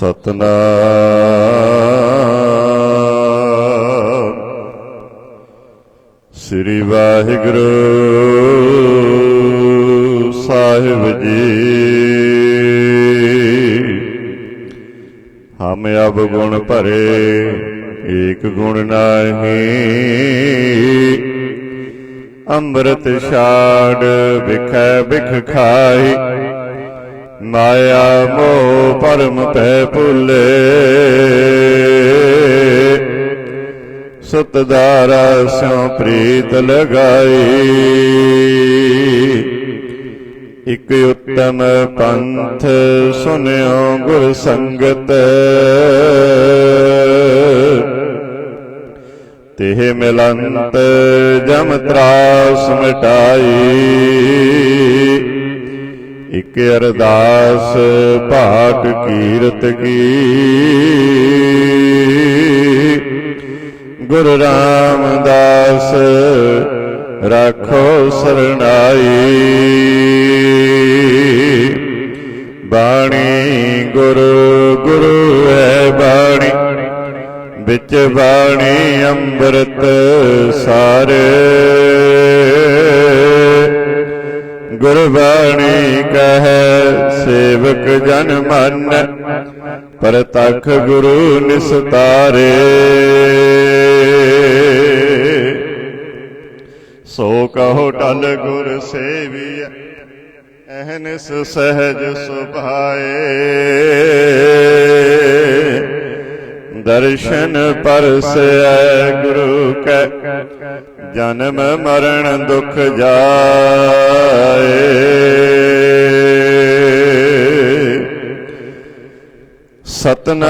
ਸਤਨਾਮ। ਸ੍ਰੀ ਵਾਹਿਗੁਰੂ ਸਾਹਿਬ ਜੀ। ਹਮ ਅਬ ਗੁਣ ਭਰੇ, ਏਕ ਗੁਣ ਨਾਹੀ। ਅੰਮ੍ਰਿਤ ਛਾੜ, ਵਿਖੈ ਬਿਖ ਖਾਈ ਮਾਇਆ ਮੋਹ ਪਰਮ ਪੈ ਭੁਲੇ। ਸਤਦਾਰਾ ਸਿਉ ਪ੍ਰੀਤ ਲਗਾਈ। ਇਕ ਉਤਮ ਪੰਥ ਸੁਨਿਓ ਗੁਰ ਸੰਗਤ। ਤਿਹ ਮਿਲੰਤ ਜਮ ਤਰਾਸ ਮਿਟਾਈ। ਇਕ ਅਰਦਾਸ ਭਾਗ ਕੀਰਤ ਕੀ। ਗੁਰੂ ਰਾਮਦਾਸ ਰਾਖੋ ਸਰਣਾਈ ਬਾਣੀ ਗੁਰੂ ਗੁਰੂ ਹੈ ਬਾਣੀ। ਵਿੱਚ ਬਾਣੀ ਅੰਮ੍ਰਿਤ ਸਾਰੇ। ਗੁਰਬਾਣੀ ਕਹੈ, ਸੇਵਕ ਜਨ ਮਨ, ਪਰਤਖ ਗੁਰੂ ਨਿਸਤਾਰੇ। ਸੋ ਕਹੋ ਟਲ ਗੁਰ ਸੇਵੀਐ, ਅਹਨਿਸ ਸਹਿਜ ਸੁਭਾਏ। ਦਰਸ਼ਨ ਪਰਸੈ ਗੁਰੂ ਕੈ। ਜਨਮ ਮਰਨ ਦੁਖ ਜਾਏ। ਸਤਨਾਮ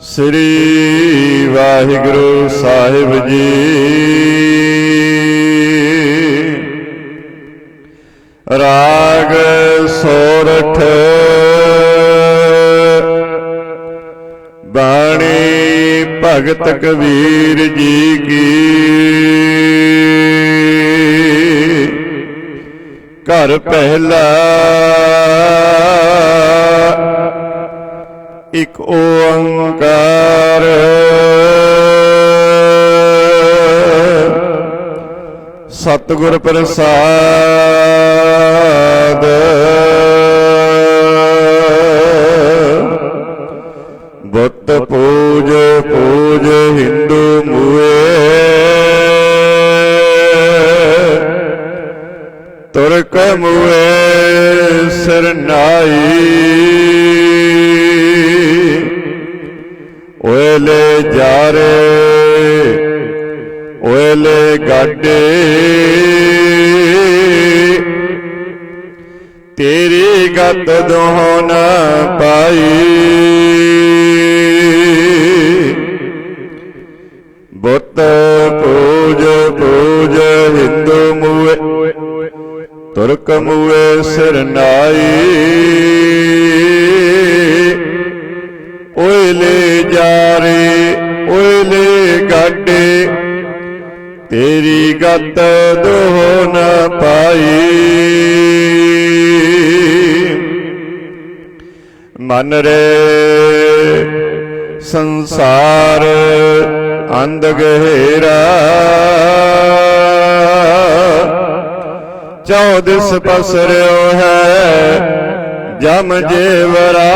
ਸ੍ਰੀ ਵਾਹਿਗੁਰੂ ਸਾਹਿਬ ਜੀ। ਰਾਗ ਸੋਰ ਭਗਤ ਕਬੀਰ ਜੀ ਕੀ? ਘਰ ਪਹਿਲਾ ਇਕ ਓੰਕਾਰ। ਸਤਿਗੁਰ ਪ੍ਰਸਾਦ। ਬੁੱਤ ਪੂਜ ਪੂਜ ਹਿੰਦੂ ਮੂਏ। ਤੁਰਕ ਮੂਏ ਸਰਨਾਈ ਓਲੇ ਜਾਰੇ ਓਲੇ ਗਾਡੇ। ਤੇਰੀ ਗਤ ਦੋਹ ਪਾਈ। ਬੁੱਤ ਪੂਜ ਪੂਜ ਹਿੰਦੂ ਮੂਏ। ਤੁਰਕ ਮੂਏ ਸਰਨਾਈ ਓਲੇ ਜਾਰੇ ਓਲੇ ਗਾਡੇ। ਤੇਰੀ ਗਤ ਦੋਹ ਨ ਪਾਈ। ਮਨ ਰੇ ਸੰਸਾਰ ਅੰਧ ਗਹਿਰਾ। ਚੌਦਿਸ ਪਸਰਿਓ ਹੈ, ਜਮ ਜੇਵਰਾ।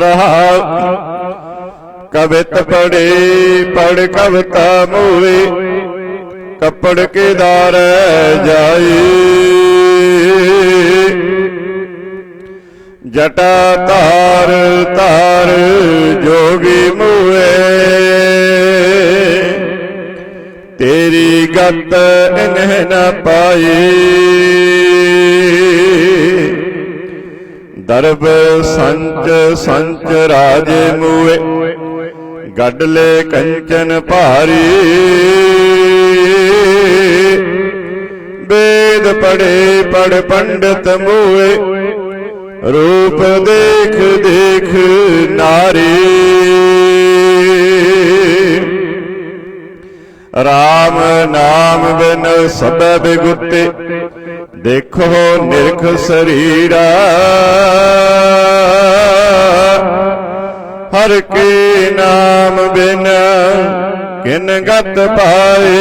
ਰਹਾ ਕਵਿਤ ਪੜੀ, ਪੜ ਕਵਤਾ ਮੂਵੀ, ਕੱਪੜ ਕੇ ਦਾਰ ਜਾਈ। ਜਟਾ ਧਾਰ ਧਾਰ ਜੋਗੀ ਮੂਏ ਤੇਰੀ ਗਤ ਇਨਹ ਨ ਪਾਈ। ਦਰਬ ਸੰਚ ਸੰਚ ਰਾਜੇ ਮੂਏ ਗੱਡਲੇ ਕੰਚਨ ਭਾਰੀ। ਵੇਦ ਪੜੇ ਪੜ ਪੰਡਤ ਮੂਏ ਰੂਪ ਦੇਖ ਦੇਖ ਨਾਰੀ। RAM ਨਾਮ ਬਿਨ ਸਭੈ ਬਿਗੁੱਤੇ ਦੇਖੋ ਨਿਰਖ ਸਰੀਰਾ। ਹਰ ਕੇ ਨਾਮ ਬਿਨ ਕਿਨ ਗਤ ਪਾਏ।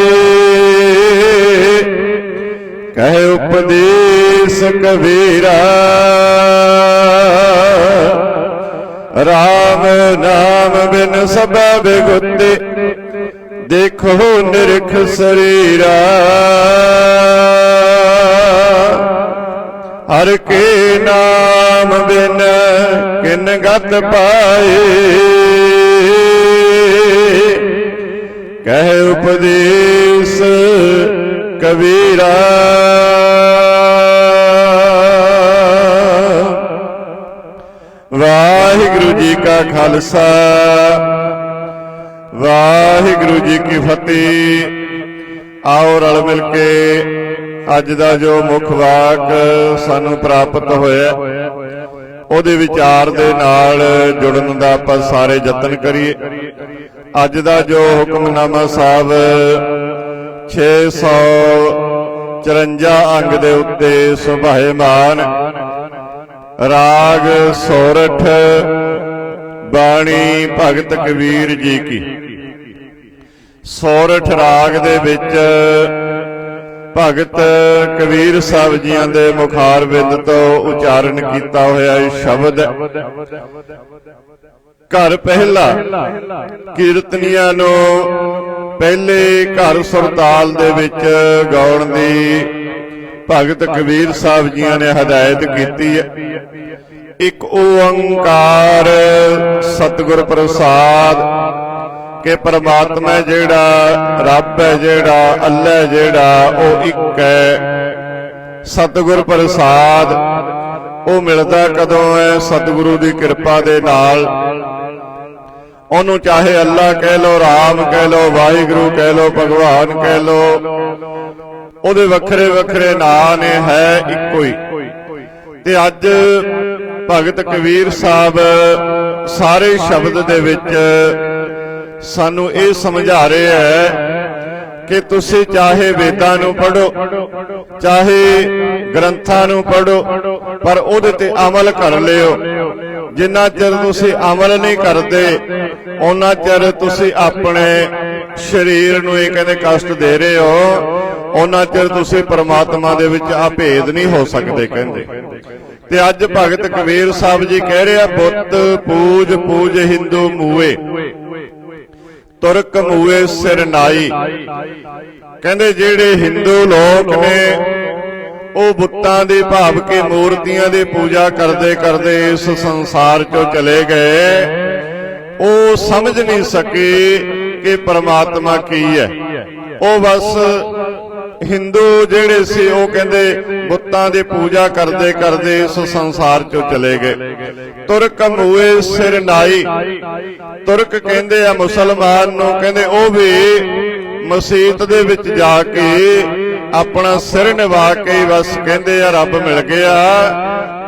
ਕਹਿ ਉਪਦੇਸ਼ ਕਬੀਰਾ। RAM ਨਾਮ ਬਿਨ ਸਭੈ ਬਿਗੁੱਤੇ, ਦੇਖੋ ਨਿਰਖ ਸਰੀਰਾ। ਹਰ ਕੇ ਨਾਮ ਬਿਨ ਕਿਨ ਗਤ ਪਾਏ। ਕਹਿ ਉਪਦੇਸ਼ ਕਬੀਰਾ। ਵਾਹਿਗੁਰੂ ਜੀ ਕਾ ਖਾਲਸਾ, ਵਾਹਿਗੁਰੂ ਜੀ ਕੀ ਫਤਿਹ। ਆਓ ਰਲ ਮਿਲ ਕੇ ਅੱਜ ਦਾ ਜੋ ਮੁੱਖ ਵਾਕ ਸਾਨੂੰ ਪ੍ਰਾਪਤ ਹੋਇਆ, ਉਹਦੇ ਵਿਚਾਰ ਦੇ ਨਾਲ ਜੁੜਨ ਦਾ ਆਪਾਂ ਸਾਰੇ ਯਤਨ ਕਰੀਏ। ਅੱਜ ਦਾ ਜੋ ਹੁਕਮਨਾਮਾ ਸਾਹਿਬ 654 ਅੰਗ ਦੇ ਉੱਤੇ ਸੁਭਾਏਮਾਨ ਰਾਗ ਸੋਰਠ ਬਾਣੀ ਭਗਤ ਕਬੀਰ ਜੀ ਕੀ। ਸੋਰਠ ਰਾਗ ਦੇ ਵਿੱਚ ਭਗਤ ਕਬੀਰ ਸਾਹਿਬ ਜੀਆਂ ਦੇ ਮੁਖਾਰ ਬਿੰਦ ਤੋਂ ਉਚਾਰਨ ਕੀਤਾ ਹੋਇਆ ਇਹ ਸ਼ਬਦ। ਘਰ ਪਹਿਲਾ ਕੀਰਤਨੀਆਂ ਨੂੰ ਪਹਿਲੇ ਘਰ ਸੁਰਤਾਲ ਦੇ ਵਿੱਚ ਗਾਉਣ ਦੀ ਭਗਤ ਕਬੀਰ ਸਾਹਿਬ ਜੀਆਂ ਨੇ ਹਦਾਇਤ ਕੀਤੀ ਹੈ। ਇੱਕ ਓੰਕਾਰ ਸਤਿਗੁਰ ਪ੍ਰਸਾਦ ਕਿ ਪਰਮਾਤਮਾ ਜਿਹੜਾ, ਰੱਬ ਹੈ ਜਿਹੜਾ, ਅੱਲਾ ਹੈ ਜਿਹੜਾ, ਉਹ ਇੱਕ ਹੈ। ਸਤਿਗੁਰ ਪ੍ਰਸਾਦ, ਉਹ ਮਿਲਦਾ ਕਦੋਂ ਹੈ? ਸਤਿਗੁਰੂ ਦੀ ਕਿਰਪਾ ਦੇ ਨਾਲ। ਉਹਨੂੰ ਚਾਹੇ ਅੱਲਾ ਕਹਿ ਲੋ ਰਾਮ ਕਹਿ ਲੋ ਵਾਹਿਗੁਰੂ ਕਹਿ ਲੋ ਭਗਵਾਨ ਕਹਿ ਲੋ ਉਹਦੇ ਵੱਖਰੇ ਵੱਖਰੇ ਨਾਂ ਨੇ, ਹੈ ਇੱਕੋ ਹੀ। ਤੇ ਅੱਜ ਭਗਤ ਕਬੀਰ ਸਾਹਿਬ ਸਾਰੇ ਸ਼ਬਦ ਦੇ ਵਿੱਚ ਸਾਨੂੰ ਇਹ ਸਮਝਾ ਰਿਹਾ ਹੈ ਕਿ ਤੁਸੀਂ ਚਾਹੇ ਵੇਦਾਂ ਨੂੰ ਪੜੋ ਚਾਹੇ ਗ੍ਰੰਥਾਂ ਨੂੰ ਪੜੋ ਪਰ ਉਹਦੇ ਤੇ ਅਮਲ ਕਰ ਲਿਓ। ਜਿੰਨਾ ਚਿਰ ਤੁਸੀਂ ਅਮਲ ਨਹੀਂ ਕਰਦੇ ਉਹਨਾਂ ਚਿਰ ਤੁਸੀਂ ਆਪਣੇ ਸਰੀਰ ਨੂੰ ਇਹ ਕਹਿੰਦੇ ਕਸ਼ਟ ਦੇ ਰਹੇ ਹੋ ਉਹਨਾਂ ਚਿਰ ਤੁਸੀਂ ਪਰਮਾਤਮਾ ਦੇ ਵਿੱਚ ਆ ਭੇਦ ਨਹੀਂ ਹੋ ਸਕਦੇ ਕਹਿੰਦੇ। ਤੇ ਅੱਜ ਭਗਤ ਕਬੀਰ ਸਾਹਿਬ ਜੀ ਕਹਿ ਰਿਹਾ ਬੁੱਤ, ਪੂਜ ਪੂਜ ਹਿੰਦੂ ਮੂਏ, ਤੁਰਕ ਮੂਏ ਸਿਰ ਨਾਈ। ਕਹਿੰਦੇ ਜਿਹੜੇ ਹਿੰਦੂ ਲੋਕ ਨੇ ਉਹ ਬੁੱਤਾਂ ਦੇ ਭਾਵ ਕੇ ਮੂਰਤੀਆਂ ਦੀ ਪੂਜਾ ਕਰਦੇ ਕਰਦੇ ਇਸ ਸੰਸਾਰ ਚੋਂ ਚਲੇ ਗਏ। ਉਹ ਸਮਝ ਨਹੀਂ ਸਕੇ ਕਿ ਪਰਮਾਤਮਾ ਕੀ ਹੈ। ਉਹ ਬਸ ਹਿੰਦੂ ਜਿਹੜੇ ਸੀ, ਉਹ ਕਹਿੰਦੇ ਬੁੱਤਾਂ ਦੀ ਪੂਜਾ ਕਰਦੇ ਕਰਦੇ ਇਸ ਸੰਸਾਰ ਚੋਂ ਚਲੇ ਗਏ। ਤੁਰਕ ਮੂਏ ਸਿਰ ਨਾਈ। ਤੁਰਕ ਕਹਿੰਦੇ ਆ ਮੁਸਲਮਾਨ ਨੂੰ, ਕਹਿੰਦੇ ਉਹ ਵੀ ਮਸਜਿਦ ਦੇ ਵਿੱਚ ਜਾ ਕੇ ਆਪਣਾ ਸਿਰ ਨਿਵਾ ਕੇ ਬਸ ਕਹਿੰਦੇ ਆ ਰੱਬ ਮਿਲ ਗਿਆ।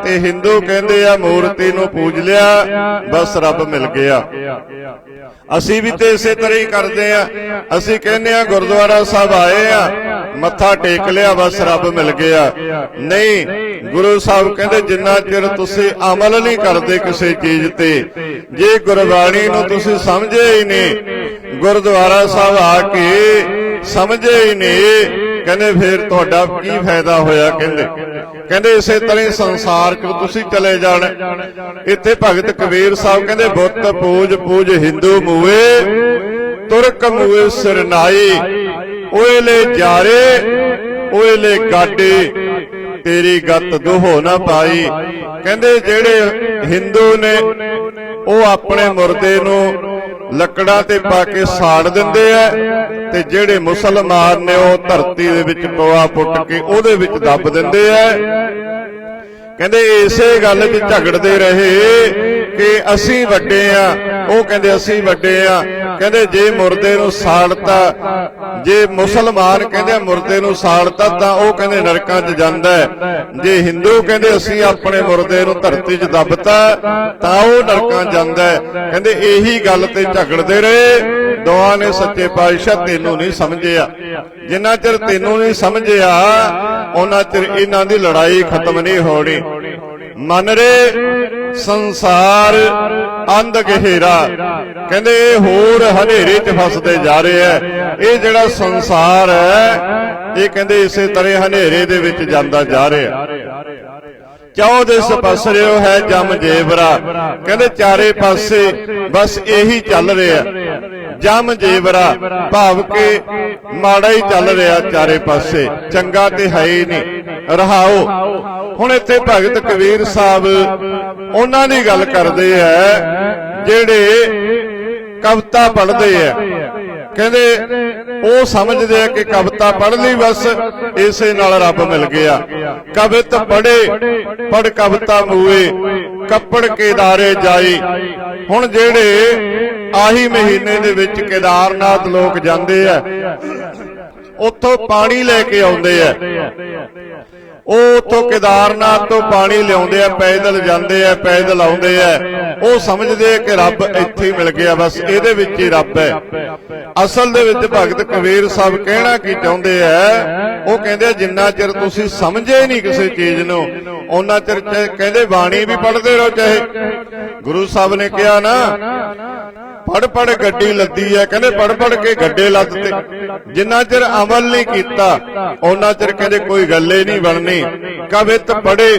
ਤੇ ਹਿੰਦੂ ਕਹਿੰਦੇ ਆ ਮੂਰਤੀ ਨੂੰ ਪੂਜ ਲਿਆ, ਬਸ ਰੱਬ ਮਿਲ ਗਿਆ। ਅਸੀਂ ਵੀ ਤੇ ਇਸੇ ਤਰ੍ਹਾਂ ਹੀ ਕਰਦੇ ਆ। ਅਸੀਂ ਕਹਿੰਦੇ ਆ ਗੁਰਦੁਆਰਾ ਸਾਹਿਬ ਆਏ ਆ, ਮੱਥਾ ਟੇਕ ਲਿਆ, ਬਸ ਰੱਬ ਮਿਲ ਗਿਆ। ਨਹੀਂ, ਗੁਰੂ ਸਾਹਿਬ ਕਹਿੰਦੇ ਜਿੰਨਾ ਚਿਰ ਤੁਸੀਂ ਅਮਲ ਨਹੀਂ ਕਰਦੇ ਕਿਸੇ ਚੀਜ਼ ਤੇ, ਜੇ ਗੁਰਬਾਣੀ ਨੂੰ ਤੁਸੀਂ ਸਮਝੇ ਹੀ ਨਹੀਂ, ਗੁਰਦੁਆਰਾ ਸਾਹਿਬ ਆ ਕੇ ਸਮਝੇ ਹੀ ਨਹੀਂ ਕਹਿੰਦੇ ਫਿਰ ਤੁਹਾਡਾ ਕੀ ਫਾਇਦਾ ਹੋਇਆ ਕਹਿੰਦੇ। ਕਹਿੰਦੇ ਇਸੇ ਤਰ੍ਹਾਂ ਸੰਸਾਰ 'ਚ ਤੁਸੀਂ ਚਲੇ ਜਾਣਾ। ਇੱਥੇ ਭਗਤ ਕਬੀਰ ਸਾਹਿਬ ਕਹਿੰਦੇ ਬੁੱਤ ਪੂਜ ਪੂਜ ਹਿੰਦੂ ਮੂਏ ਤੁਰਕ ਮੂਏ ਸਰਨਾਈ ਓਏ ਲੈ ਜਾਰੇ ਓਏ ਲੈ ਗਾਡੇ ਤੇਰੀ ਗੱਤ ਦੋਹੋ ਨਾ ਪਾਈ। ਕਹਿੰਦੇ ਜਿਹੜੇ ਹਿੰਦੂ ਨੇ ਉਹ ਆਪਣੇ ਮੁਰਦੇ ਨੂੰ ਲੱਕੜਾਂ ਤੇ ਪਾ ਕੇ ਸਾੜ ਦਿੰਦੇ ਆ ਤੇ ਜਿਹੜੇ ਮੁਸਲਮਾਨ ਨੇ ਉਹ ਧਰਤੀ ਦੇ ਵਿੱਚ ਪਵਾ ਪੁੱਟ ਕੇ ਉਹਦੇ ਵਿੱਚ ਦੱਬ ਦਿੰਦੇ ਆ। ਕਹਿੰਦੇ ਇਸੇ ਗੱਲ 'ਚ ਝਗੜਦੇ ਰਹੇ ਕਿ ਅਸੀਂ ਵੱਡੇ ਆ ਉਹ ਕਹਿੰਦੇ ਅਸੀਂ ਵੱਡੇ ਆ। ਕਹਿੰਦੇ ਜੇ ਮੁਰਦੇ ਨੂੰ ਸਾੜਤਾ, ਜੇ ਮੁਸਲਮਾਨ ਕਹਿੰਦੇ ਮੁਰਦੇ ਨੂੰ ਸਾੜਤਾ ਤਾਂ ਉਹ ਕਹਿੰਦੇ ਨਰਕਾਂ 'ਚ ਜਾਂਦਾ ਜੇ ਹਿੰਦੂ ਕਹਿੰਦੇ ਅਸੀਂ ਆਪਣੇ ਮੁਰਦੇ ਨੂੰ ਧਰਤੀ 'ਚ ਦੱਬਤਾ, ਤਾਂ ਉਹ ਨਰਕਾਂ 'ਚ ਜਾਂਦਾ ਕਹਿੰਦੇ ਇਹੀ ਗੱਲ ਤੇ ਝਗੜਦੇ ਰਹੇ। ਦੋਹਾਂ ਨੇ ਸੱਚੇ ਪਾਤਸ਼ਾਹ ਤੈਨੂੰ ਨਹੀਂ ਸਮਝਿਆ। ਜਿੰਨਾ ਚਿਰ ਤੈਨੂੰ ਨਹੀਂ ਸਮਝਿਆ, ਉਹਨਾਂ ਚਿਰ ਇਹਨਾਂ ਦੀ ਲੜਾਈ ਖਤਮ ਨਹੀਂ ਹੋਣੀ। ਮਨ ਰੇ ਸੰਸਾਰ ਅੰਧ ਗਹਿਰਾ। ਕਹਿੰਦੇ ਇਹ ਹੋਰ ਹਨੇਰੇ 'ਚ ਫਸਦੇ ਜਾ ਰਹੇ ਐ। ਇਹ ਜਿਹੜਾ ਸੰਸਾਰ ਹੈ ਇਹ ਕਹਿੰਦੇ ਇਸੇ ਤਰ੍ਹਾਂ ਹਨੇਰੇ ਦੇ ਵਿੱਚ ਜਾਂਦਾ ਜਾ ਰਿਹਾ। ਚੌਦੇ ਸਪਸਰਿਓ ਹੈ ਜਮ ਜੇਵਰਾ। ਕਹਿੰਦੇ ਚਾਰੇ ਪਾਸੇ ਬਸ ਇਹੀ ਚੱਲ ਰਿਹਾ। ਜਮ ਜੇਵਰਾ, ਭਾਵ ਕੇ ਮਾੜਾ ਹੀ ਚੱਲ ਰਿਹਾ ਚਾਰੇ ਪਾਸੇ। ਚੰਗਾ ਤੇ ਹੈ ਹੀ ਨਹੀਂ। ਰਹਾਓ। ਹੁਣ ਇੱਥੇ ਭਗਤ ਕਬੀਰ ਸਾਹਿਬ, ਉਹਨਾਂ ਦੀ ਗੱਲ ਕਰਦੇ ਐ ਜਿਹੜੇ ਕਵਿਤਾ ਪੜ੍ਹਦੇ ਐ ਕਹਿੰਦੇ, ਉਹ ਸਮਝਦੇ ਆ ਕਿ ਕਵਿਤਾ ਪੜ੍ਹ ਲਈ ਬਸ, ਇਸੇ ਨਾਲ ਰੱਬ ਮਿਲ ਗਿਆ। ਕਵਿਤ ਪੜ੍ਹੇ ਪੜ ਕਵਿਤਾ ਮੂਏ, ਕੱਪੜ ਕੇਦਾਰੇ ਜਾਈ ਹੁਣ ਜਿਹੜੇ ਆਹੀ ਮਹੀਨੇ ਦੇ ਵਿੱਚ ਕੇਦਾਰਨਾਥ ਲੋਕ ਜਾਂਦੇ ਆ ਉੱਥੋਂ ਪਾਣੀ ਲੈ ਕੇ ਆਉਂਦੇ ਆ। ਉਹ ਉੱਥੋਂ ਕੇਦਾਰਨਾਥ ਤੋਂ ਪਾਣੀ ਲਿਆਉਂਦੇ ਆ, ਪੈਦਲ ਜਾਂਦੇ ਆ, ਪੈਦਲ ਆਉਂਦੇ ਆ। ਉਹ ਸਮਝਦੇ ਆ ਕਿ ਰੱਬ ਇੱਥੇ ਹੀ ਮਿਲ ਗਿਆ, ਬਸ ਇਹਦੇ ਵਿੱਚ ਹੀ ਰੱਬ ਹੈ। ਅਸਲ ਦੇ ਵਿੱਚ ਭਗਤ ਕਬੀਰ ਸਾਹਿਬ ਕਹਿਣਾ ਕੀ ਚਾਹੁੰਦੇ ਆ, ਉਹ ਕਹਿੰਦੇ ਜਿੰਨਾ ਚਿਰ ਤੁਸੀਂ ਸਮਝੇ ਨਹੀਂ ਕਿਸੇ ਚੀਜ਼ ਨੂੰ ਉਹਨਾਂ ਚਿਰ ਕਹਿੰਦੇ ਬਾਣੀ ਵੀ ਪੜ੍ਹਦੇ ਰਹੋ ਚਾਹੇ। ਗੁਰੂ ਸਾਹਿਬ ਨੇ ਕਿਹਾ ਨਾ ਫੜ ਪੜ ਗੱਡੀ ਲੱਦੀ ਐ ਕਹਿੰਦੇ ਪੜ ਪੜ ਕੇ ਗੱਡੇ ਲੱਦਤੇ। ਜਿੰਨਾ ਚਿਰ ਅਮਲ ਨਹੀਂ ਕੀਤਾ ਉਹਨਾਂ ਚਿਰ ਕਹਿੰਦੇ ਕੋਈ ਗੱਲੇ ਨਹੀਂ ਬਣਨੀ। ਕਵਿਤ ਪੜੇ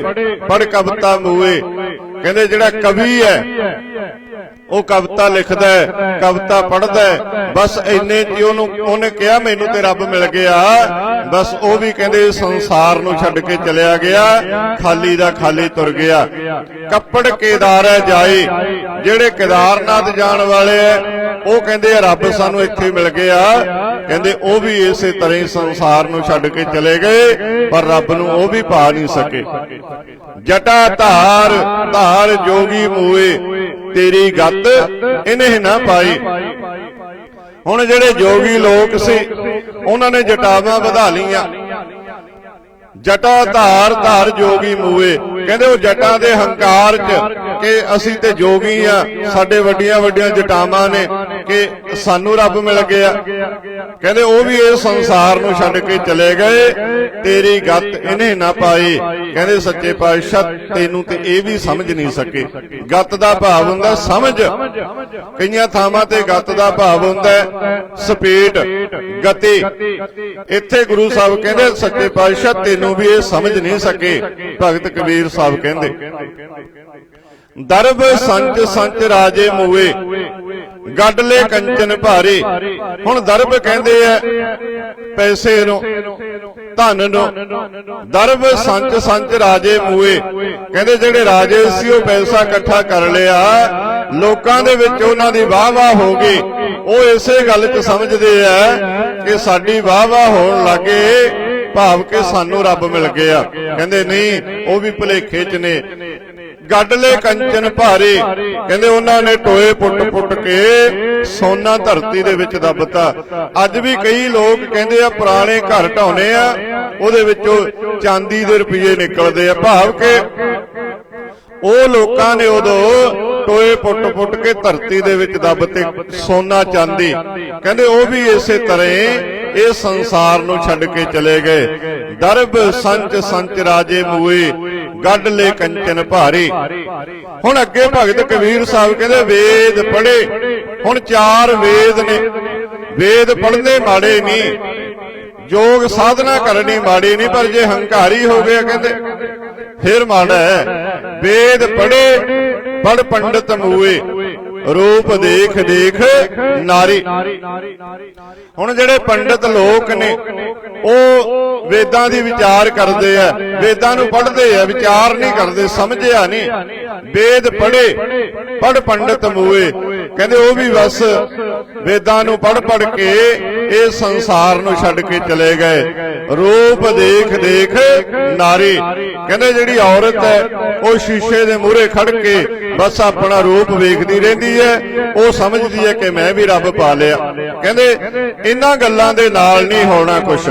ਪੜ ਕਵਿਤਾ ਮੂਏ ਕਹਿੰਦੇ ਜਿਹੜਾ ਕਵੀ ਹੈ ਉਹ ਕਵਿਤਾ ਲਿਖਦਾ ਹੈ, ਕਵਿਤਾ ਪੜ੍ਹਦਾ ਹੈ। ਬਸ ਇੰਨੇ ਚ ਉਹਨੂੰ, ਉਹਨੇ ਕਿਹਾ ਮੈਨੂੰ ਤੇ ਰੱਬ ਮਿਲ ਗਿਆ। ਬਸ ਉਹ ਵੀ ਕਹਿੰਦੇ ਸੰਸਾਰ ਨੂੰ ਛੱਡ ਕੇ ਚਲਿਆ ਗਿਆ, ਖਾਲੀ ਦਾ ਖਾਲੀ ਤੁਰ ਗਿਆ। ਕੱਪੜ ਕੇਦਾਰ ਹੈ ਜਾਏ ਜਿਹੜੇ ਕੇਦਾਰਨਾਥ ਜਾਣ ਵਾਲੇ ਐ ਉਹ ਕਹਿੰਦੇ ਰੱਬ ਸਾਨੂੰ ਇੱਥੇ ਮਿਲ ਗਿਆ। ਕਹਿੰਦੇ ਉਹ ਵੀ ਇਸੇ ਤਰ੍ਹਾਂ ਹੀ ਸੰਸਾਰ ਨੂੰ ਛੱਡ ਕੇ ਚਲੇ ਗਏ, ਪਰ ਰੱਬ ਨੂੰ ਉਹ ਵੀ ਪਾ ਨਹੀਂ ਸਕੇ। ਜਟਾ ਧਾਰ ਧਾਰ ਜੋਗੀ ਮੂਏ ਤੇਰੀ ਗੱਤ ਇਹਨੇ ਨਾ ਪਾਈ। ਹੁਣ ਜਿਹੜੇ ਜੋਗੀ ਲੋਕ ਸੀ, ਉਹਨਾਂ ਨੇ ਜਟਾਵਾਂ ਵਧਾ ਲੀਆਂ ਜਟਾ ਧਾਰ ਧਾਰ ਜੋਗੀ ਮੂਏ। ਕਹਿੰਦੇ ਉਹ ਜਟਾਂ ਦੇ ਹੰਕਾਰ 'ਚ ਕਿ ਅਸੀਂ ਤੇ ਜੋਗੀ ਆ। ਸਾਡੇ ਵੱਡੀਆਂ ਵੱਡੀਆਂ ਜਟਾਵਾਂ ਨੇ ਕਿ ਸਾਨੂੰ ਰੱਬ ਮਿਲ ਗਿਆ। ਕਹਿੰਦੇ ਉਹ ਵੀ ਇਹ ਸੰਸਾਰ ਨੂੰ ਛੱਡ ਕੇ ਚਲੇ ਗਏ। ਤੇਰੀ ਗੱਤ ਇਹਨੇ ਨਾ ਪਾਈ। ਕਹਿੰਦੇ ਸੱਚੇ ਪਾਤਸ਼ਾਹ ਤੈਨੂੰ ਤੇ ਇਹ ਵੀ ਸਮਝ ਨਹੀਂ ਸਕੇ। ਗੱਤ ਦਾ ਭਾਵ ਹੁੰਦਾ ਸਮਝ। ਕਈਆਂ ਥਾਵਾਂ ਤੇ ਗੱਤ ਦਾ ਭਾਵ ਹੁੰਦਾ ਸਪੀਡ ਗਤੀ। ਇੱਥੇ ਗੁਰੂ ਸਾਹਿਬ ਕਹਿੰਦੇ ਸੱਚੇ ਪਾਤਸ਼ਾਹ ਤੈਨੂੰ ਵੀ ਇਹ ਸਮਝ ਨਹੀਂ ਸਕੇ, ਭਗਤ ਕਬੀਰ ਸਾਹਿਬ ਕਹਿੰਦੇ। ਦਰਬ ਸੰਚ ਸੰਚ ਰਾਜੇ ਮੂਏ, ਗੱਡਲੇ ਕੰਚਨ ਭਾਰੇ। ਹੁਣ ਦਰਬ ਕਹਿੰਦੇ ਆ ਪੈਸੇ ਨੂੰ, ਧਨ ਨੂੰ। ਦਰਬ ਸੰਚ ਸੰਚ ਰਾਜੇ ਮੂਏ, ਕਹਿੰਦੇ ਜਿਹੜੇ ਰਾਜੇ ਸੀ ਉਹ ਪੈਸਾ ਇਕੱਠਾ ਕਰ ਲਿਆ। ਲੋਕਾਂ ਦੇ ਵਿੱਚ ਉਹਨਾਂ ਦੀ ਵਾਹ ਵਾਹ ਹੋ ਗਈ। ਉਹ ਇਸੇ ਗੱਲ 'ਚ ਸਮਝਦੇ ਆ ਕਿ ਸਾਡੀ ਵਾਹ ਵਾਹ ਹੋਣ ਲੱਗੇ। ਭਾਵ ਕਿ ਸਾਨੂੰ ਰੱਬ ਮਿਲ ਗਿਆ। ਕਹਿੰਦੇ ਨਹੀਂ ਉਹ ਵੀ ਭੁਲੇਖੇ 'ਚ ਨੇ। ਗੱਡਲੇ ਕੰਚਨ ਭਾਰੇ। ਕਹਿੰਦੇ ਉਹਨਾਂ ਨੇ ਟੋਏ ਪੁੱਟ-ਪੁੱਟ ਕੇ ਸੋਨਾ ਧਰਤੀ ਦੇ ਵਿੱਚ ਦੱਬਤਾ। ਅੱਜ ਵੀ ਕਈ ਲੋਕ ਕਹਿੰਦੇ ਆ ਪੁਰਾਣੇ ਘਰ ਢਾਉਨੇ ਆ ਉਹਦੇ ਵਿੱਚੋਂ ਚਾਂਦੀ ਦੇ ਰੁਪਏ ਨਿਕਲਦੇ ਆ। ਭਾਵ ਕਿ ਉਹ ਲੋਕਾਂ ਨੇ ਉਦੋਂ ਟੋਏ ਪੁੱਟ-ਪੁੱਟ ਕੇ ਧਰਤੀ ਦੇ ਵਿੱਚ ਦੱਬ ਤੇ ਸੋਨਾ ਚਾਂਦੀ। ਕਹਿੰਦੇ ਉਹ ਵੀ ਇਸੇ ਤਰ੍ਹਾਂ ਇਹ ਸੰਸਾਰ ਨੂੰ ਛੱਡ ਕੇ ਚਲੇ ਗਏ। ਦਰਬ ਸੰਚ ਸੰਚ ਰਾਜੇ ਮੂਏ, ਗੱਡ ਲੈ ਕੰਚਨ ਭਾਰੀ। ਹੁਣ ਅੱਗੇ ਭਗਤ ਕਬੀਰ ਸਾਹਿਬ ਕਹਿੰਦੇ ਵੇਦ ਪੜ੍ਹੇ। ਹੁਣ ਚਾਰ ਵੇਦ ਨੇ। ਵੇਦ ਪੜ੍ਹਨੇ ਮਾੜੇ ਨਹੀਂ। ਯੋਗ ਸਾਧਨਾ ਕਰਨੀ ਮਾੜੀ ਨਹੀਂ, ਪਰ ਜੇ ਹੰਕਾਰੀ ਹੋ ਗਿਆ ਕਹਿੰਦੇ, ਫਿਰ ਮਾੜਾ ਹੈ। ਵੇਦ ਪੜੇ ਪੜ ਪੰਡਤ ਮੂਏ। ਰੂਪ ਦੇਖ ਦੇਖ, ਨਾਰੀ। ਹੁਣ ਜਿਹੜੇ ਪੰਡਤ ਲੋਕ ਨੇ, ਉਹ ਵੇਦਾਂ ਦੀ ਵਿਚਾਰ ਕਰਦੇ ਆ, ਵੇਦਾਂ ਨੂੰ ਪੜ੍ਹਦੇ ਆ, ਵਿਚਾਰ ਨਹੀਂ ਕਰਦੇ, ਸਮਝਿਆ ਨਹੀਂ। ਵੇਦ ਪੜ੍ਹੇ ਪੜ ਪੰਡਤ ਮੂਏ। ਕਹਿੰਦੇ ਉਹ ਵੀ ਬਸ ਵੇਦਾਂ ਨੂੰ ਪੜ ਪੜ ਕੇ ਇਹ ਸੰਸਾਰ ਨੂੰ ਛੱਡ ਕੇ ਚਲੇ ਗਏ। ਰੂਪ ਦੇਖ ਦੇਖ, ਨਾਰੀ। ਕਹਿੰਦੇ ਜਿਹੜੀ ਔਰਤ ਹੈ, ਉਹ ਸ਼ੀਸ਼ੇ ਦੇ ਮੂਹਰੇ ਖੜ ਕੇ ਬਸ ਆਪਣਾ ਰੂਪ ਵੇਖਦੀ ਰਹਿੰਦੀ ਹੈ। ਉਹ ਸਮਝਦੀ ਹੈ ਕਿ ਮੈਂ ਵੀ ਰੱਬ ਪਾ ਲਿਆ। ਕਹਿੰਦੇ ਇਹਨਾਂ ਗੱਲਾਂ ਦੇ ਨਾਲ ਨਹੀਂ ਹੋਣਾ ਕੁਛ।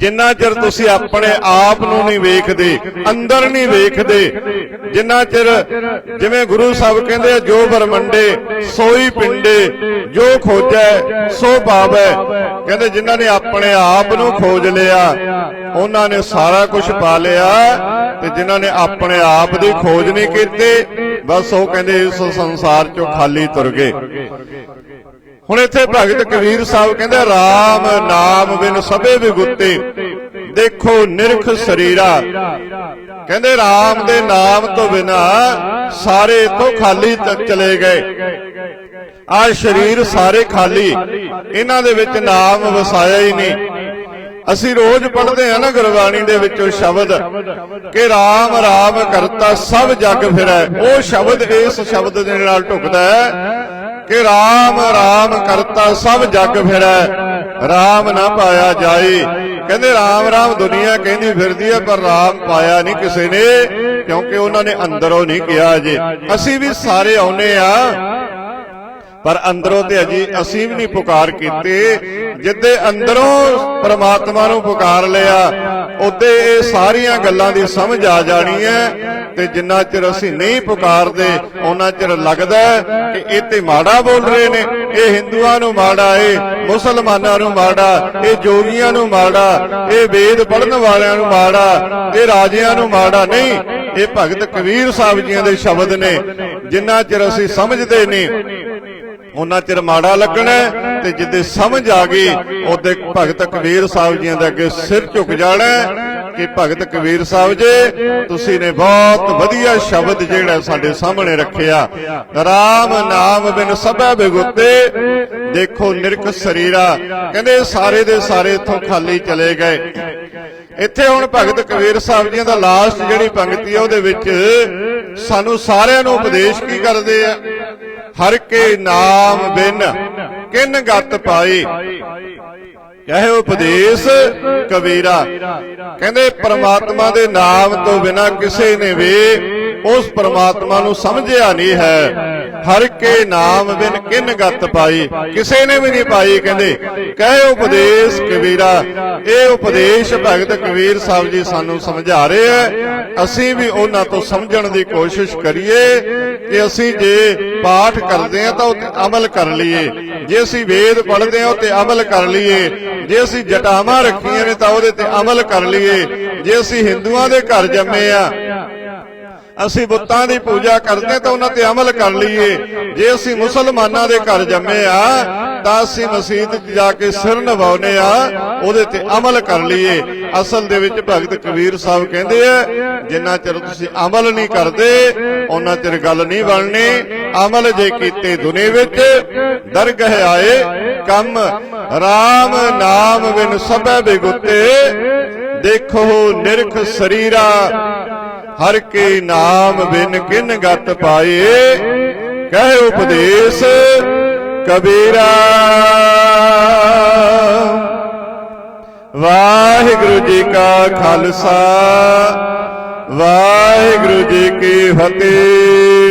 ਜਿੰਨਾ ਚਿਰ ਤੁਸੀਂ ਆਪਣੇ ਆਪ ਨੂੰ ਨਹੀਂ ਵੇਖਦੇ, ਅੰਦਰ ਨਹੀਂ ਵੇਖਦੇ, ਜਿੰਨਾ ਚਿਰ ਜਿਵੇਂ ਗੁਰੂ ਸਾਹਿਬ ਕਹਿੰਦੇ ਜੋ ਬਰਮੰਡੇ ਸੋਈ ਪਿੰਡੇ, ਜੋ ਖੋਜੈ, ਸੋ ਪਾਵੈ। ਕਹਿੰਦੇ ਜਿਨ੍ਹਾਂ ਨੇ ਆਪਣੇ ਆਪ ਨੂੰ ਖੋਜ ਲਿਆ, ਉਹਨਾਂ ਨੇ ਸਾਰਾ ਕੁਝ ਪਾ ਲਿਆ ਤੇ ਜਿਨ੍ਹਾਂ ਨੇ ਆਪਣੇ ਆਪ ਦੀ ਖੋਜ ਨਹੀਂ ਕੀਤੀ, ਬਸ ਉਹ ਕਹਿੰਦੇ ਇਸ ਸੰਸਾਰ ਚੋਂ ਖਾਲੀ ਤੁਰ ਗਏ। ਹੁਣ ਇੱਥੇ ਭਗਤ ਕਬੀਰ ਸਾਹਿਬ ਕਹਿੰਦੇ RAM ਨਾਮ ਬਿਨ ਸਭੇ ਵਿਗੁੱਤੇ ਦੇਖੋ ਨਿਰਖ ਸਰੀਰਾ। ਕਹਿੰਦੇ RAM ਦੇ ਨਾਮ ਤੋਂ ਬਿਨਾ ਸਾਰੇ ਤੋਂ ਖਾਲੀ ਤ- ਚਲੇ ਗਏ। ਆ ਸਰੀਰ ਸਾਰੇ ਖਾਲੀ, ਇਹਨਾਂ ਦੇ ਵਿੱਚ ਨਾਮ ਵਸਾਇਆ ਹੀ ਨਹੀਂ। ਅਸੀਂ ਰੋਜ਼ ਪੜ੍ਹਦੇ ਆ ਨਾ ਗੁਰਬਾਣੀ ਦੇ ਵਿੱਚੋਂ ਸ਼ਬਦ, ਕਿ RAM RAM ਕਰਤਾ, ਸਭ ਜਗ ਫਿਰੈ। ਉਹ ਸ਼ਬਦ ਇਸ ਸ਼ਬਦ ਦੇ ਨਾਲ ਢੁਕਦਾ ਹੈ ਕਿ RAM RAM ਕਰਤਾ ਸਭ ਜੱਗ ਫਿਰੈ। RAM ਨਾ ਪਾਇਆ ਜਾਏ ਕਹਿੰਦੇ RAM RAM ਦੁਨੀਆ ਕਹਿੰਦੀ ਫਿਰਦੀ ਹੈ ਪਰ RAM ਪਾਇਆ ਨਹੀਂ ਕਿਸੇ ਨੇ, ਕਿਉਂਕਿ ਉਹਨਾਂ ਨੇ ਅੰਦਰੋਂ ਨਹੀਂ ਕਿਹਾ ਅਜੇ ਅਸੀਂ ਵੀ ਸਾਰੇ ਆਉਨੇ ਆ। ਪਰ ਅੰਦਰੋਂ ਤੇ ਅਜੀ ਅਸੀਂ ਵੀ ਨਹੀਂ ਪੁਕਾਰ ਕੀਤੇ। ਜਿੱਦੇ ਅੰਦਰੋਂ ਪ੍ਰਮਾਤਮਾ ਨੂੰ ਪੁਕਾਰ ਲਿਆ ਉਦੇ ਇਹ ਸਾਰੀਆਂ ਗੱਲਾਂ ਦੀ ਸਮਝ ਆ ਜਾਣੀ ਹੈ ਤੇ ਜਿੰਨਾ ਚਿਰ ਅਸੀਂ ਨਹੀਂ ਪੁਕਾਰਦੇ ਉਹਨਾਂ ਚਿਰ ਲੱਗਦਾ ਕਿ ਇਹ ਤੇ ਮਾੜਾ ਬੋਲ ਰਹੇ ਨੇ। ਇਹ ਹਿੰਦੂਆਂ ਨੂੰ ਮਾੜਾ ਏ ਮੁਸਲਮਾਨਾਂ ਨੂੰ ਮਾੜਾ, ਇਹ ਜੋਗੀਆਂ ਨੂੰ ਮਾੜਾ, ਇਹ ਵੇਦ ਪੜ੍ਹਨ ਵਾਲਿਆਂ ਨੂੰ ਮਾੜਾ, ਇਹ ਰਾਜਿਆਂ ਨੂੰ ਮਾੜਾ ਨਹੀਂ। ਇਹ ਭਗਤ ਕਬੀਰ ਸਾਹਿਬ ਜੀਆਂ ਦੇ ਸ਼ਬਦ ਨੇ। ਜਿੰਨਾ ਚਿਰ ਅਸੀਂ ਸਮਝਦੇ ਨਹੀਂ ਉਹਨਾਂ ਚਿਰ ਮਾੜਾ ਲੱਗਣਾ ਤੇ ਜਿੱਦੇ ਸਮਝ ਆ ਗਈ, ਉਹਦੇ ਭਗਤ ਕਬੀਰ ਸਾਹਿਬ ਜੀਆਂ ਦੇ ਅੱਗੇ ਸਿਰ ਝੁਕ ਜਾਣਾ ਕਿ ਭਗਤ ਕਬੀਰ ਸਾਹਿਬ ਜੀ, ਤੁਸੀਂ ਨੇ ਬਹੁਤ ਵਧੀਆ ਸ਼ਬਦ ਜਿਹੜਾ ਸਾਡੇ ਸਾਹਮਣੇ ਰੱਖਿਆ। ਰਾਮ ਨਾਮ ਬਿਨ ਸਭੈ ਬਿਗੁੱਤੇ, ਦੇਖੋ ਨਿਰਕ ਸਰੀਰਾ। ਕਹਿੰਦੇ ਸਾਰੇ ਦੇ ਸਾਰੇ ਇਥੋਂ ਖਾਲੀ ਚਲੇ ਗਏ। ਇੱਥੇ ਹੁਣ ਭਗਤ ਕਬੀਰ ਸਾਹਿਬ ਜੀ ਦਾ ਲਾਸਟ ਜਿਹੜੀ ਪੰਕਤੀ ਹੈ ਉਹਦੇ ਵਿੱਚ ਸਾਨੂੰ ਸਾਰਿਆਂ ਨੂੰ ਉਪਦੇਸ਼ ਕੀ ਕਰਦੇ ਆ? ਹਰ ਕੇ ਨਾਮ ਬਿਨ ਕਿਨ ਗਤ ਪਾਈ। ਕਹੇ ਉਪਦੇਸ਼ ਕਬੀਰਾ। ਕਹਿੰਦੇ ਪ੍ਰਮਾਤਮਾ ਦੇ ਨਾਮ ਤੋਂ ਬਿਨਾ ਕਿਸੇ ਨੇ ਵੀ ਉਸ ਪਰਮਾਤਮਾ ਨੂੰ ਸਮਝਿਆ ਨਹੀਂ ਹੈ। ਹਰ ਕੇ ਨਾਮ ਬਿਨ ਕਿਨ ਗਤ ਪਾਈ, ਕਿਸੇ ਨੇ ਵੀ ਨਹੀਂ ਪਾਈ ਕਹਿੰਦੇ, ਕਹੇ ਉਪਦੇਸ਼ ਕਬੀਰਾ, ਇਹ ਉਪਦੇਸ਼ ਭਗਤ ਕਬੀਰ ਸਾਹਿਬ ਜੀ ਸਾਨੂੰ ਸਮਝਾ ਰਹੇ ਹੈ। ਅਸੀਂ ਵੀ ਉਹਨਾਂ ਤੋਂ ਸਮਝਣ ਦੀ ਕੋਸ਼ਿਸ਼ ਕਰੀਏ ਕਿ ਅਸੀਂ ਜੇ ਪਾਠ ਕਰਦੇ ਹਾਂ ਤਾਂ ਉਹ ਤੇ ਅਮਲ ਕਰ ਲਈਏ। ਜੇ ਅਸੀਂ ਵੇਦ ਪੜ੍ਹਦੇ ਹਾਂ ਉਹ ਤੇ ਅਮਲ ਕਰ ਲਈਏ। ਜੇ ਅਸੀਂ ਜਟਾਵਾਂ ਰੱਖੀਆਂ ਨੇ ਤਾਂ ਉਹਦੇ ਤੇ ਅਮਲ ਕਰ ਲਈਏ। ਜੇ ਅਸੀਂ ਹਿੰਦੂਆਂ ਦੇ ਘਰ ਜੰਮੇ ਆ ਅਸੀਂ ਬੁੱਤਾਂ ਦੀ ਪੂਜਾ ਕਰਦੇ ਤਾਂ ਉਹਨਾਂ ਤੇ ਅਮਲ ਕਰ ਲਈਏ। ਜੇ ਅਸੀਂ ਮੁਸਲਮਾਨਾਂ ਦੇ ਘਰ ਜੰਮੇ ਆ, ਤਾਂ ਅਸੀਂ ਮਸਜਿਦ 'ਚ ਜਾ ਕੇ ਸਿਰ ਨਵਾਉਨੇ ਆ, ਉਹਦੇ ਤੇ ਅਮਲ ਕਰ ਲਈਏ। ਅਸਲ ਦੇ ਵਿੱਚ ਭਗਤ ਕਬੀਰ ਸਾਹਿਬ ਕਹਿੰਦੇ ਆ, ਜਿੰਨਾ ਚਿਰ ਤੁਸੀਂ ਅਮਲ ਨਹੀਂ ਕਰਦੇ, ਉਹਨਾਂ ਚਿਰ ਗੱਲ ਨਹੀਂ ਬਣਨੀ। ਅਮਲ ਜੇ ਕੀਤੇ ਦੁਨੀਆ ਵਿੱਚ, ਦਰਗਹ ਆਏ, ਕੰਮ RAM ਨਾਮ ਬਿਨ ਸਭੈ ਬਿਗੁੱਤੇ। ਦੇਖੋ ਨਿਰਖ ਸਰੀਰਾ ਹਰ ਕੇ ਨਾਮ ਬਿਨ ਕਿਨ ਗਤ ਪਾਏ, ਕਹਿ ਉਪਦੇਸ਼ ਕਬੀਰਾ। ਵਾਹਿਗੁਰੂ ਜੀ ਕਾ ਖਾਲਸਾ, ਵਾਹਿਗੁਰੂ ਜੀ ਕੀ ਫਤਿਹ।